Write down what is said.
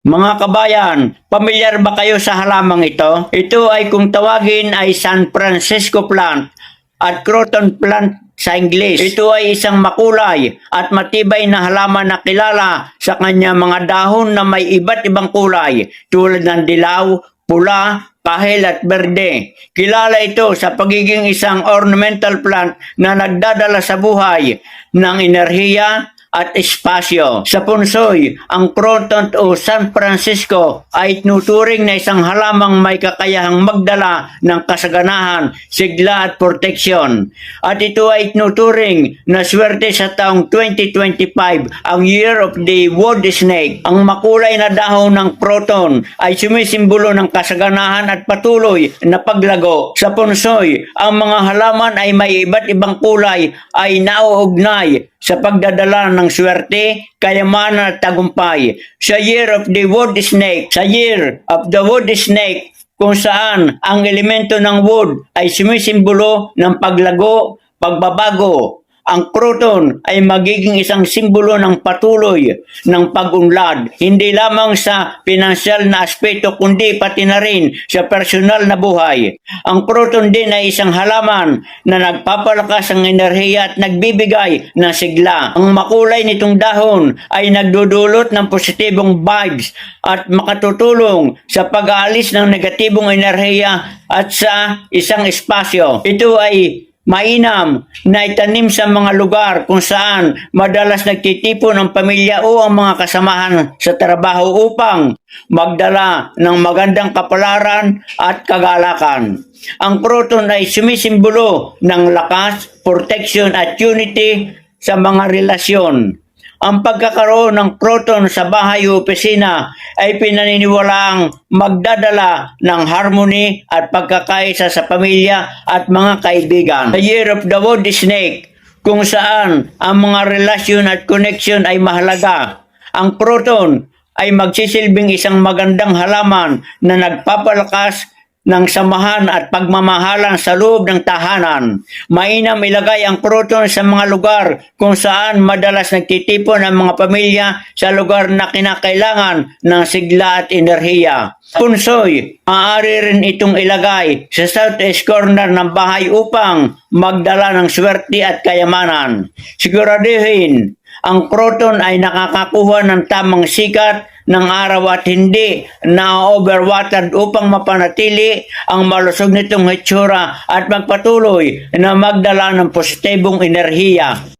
Mga kabayan, pamilyar ba kayo sa halamang ito? Ito ay kung tawagin ay San Francisco plant at Croton plant sa Ingles. Ito ay isang makulay at matibay na halaman na kilala sa kanya mga dahon na may iba't ibang kulay tulad ng dilaw, pula, kahel at berde. Kilala ito sa pagiging isang ornamental plant na nagdadala sa buhay ng enerhiya at espasyo. Sa Punsoy, ang Croton o San Francisco ay tinuturing na isang halamang may kakayahang magdala ng kasaganahan, sigla at protection. At ito ay tinuturing na swerte sa taong 2025, ang Year of the Wood Snake. Ang makulay na dahon ng Croton ay sumisimbolo ng kasaganahan at patuloy na paglago. Sa Punsoy, ang mga halaman ay may iba't ibang kulay ay nauugnay sa pagdadala ng swerte, kayamanan at tagumpay. Sa Year of the Wood Snake, sa Year of the Wood Snake, kung saan ang elemento ng wood ay sumisimbolo ng paglago, pagbabago. Ang croton ay magiging isang simbolo ng patuloy ng pag-unlad, hindi lamang sa pinansyal na aspeto kundi pati na rin sa personal na buhay. Ang croton din ay isang halaman na nagpapalakas ng enerhiya at nagbibigay ng sigla. Ang makulay nitong dahon ay nagdudulot ng positibong vibes at makatutulong sa pag-aalis ng negatibong enerhiya at sa isang espasyo. Ito ay mainam na itanim sa mga lugar kung saan madalas nagtitipon ang pamilya o ang mga kasamahan sa trabaho upang magdala ng magandang kapalaran at kagalakan. Ang croton ay sumisimbolo ng lakas, protection at unity sa mga relasyon. Ang pagkakaroon ng croton sa bahay o opisina ay pinaniniwalaang magdadala ng harmony at pagkakaisa sa pamilya at mga kaibigan. The Year of the Wood Snake, kung saan ang mga relasyon at connection ay mahalaga. Ang croton ay magsisilbing isang magandang halaman na nagpapalakas ng samahan at pagmamahalan sa loob ng tahanan. Mainam ilagay ang croton sa mga lugar kung saan madalas nagtitipon ang mga pamilya sa lugar na kinakailangan ng sigla at enerhiya. Punsoy, maaari rin itong ilagay sa southeast corner ng bahay upang magdala ng swerte at kayamanan. Siguraduhin, ang croton ay nakakakuha ng tamang sikat ng araw at hindi na overwatered upang mapanatili ang malusog nitong hitsura at magpatuloy na magdala ng positibong enerhiya.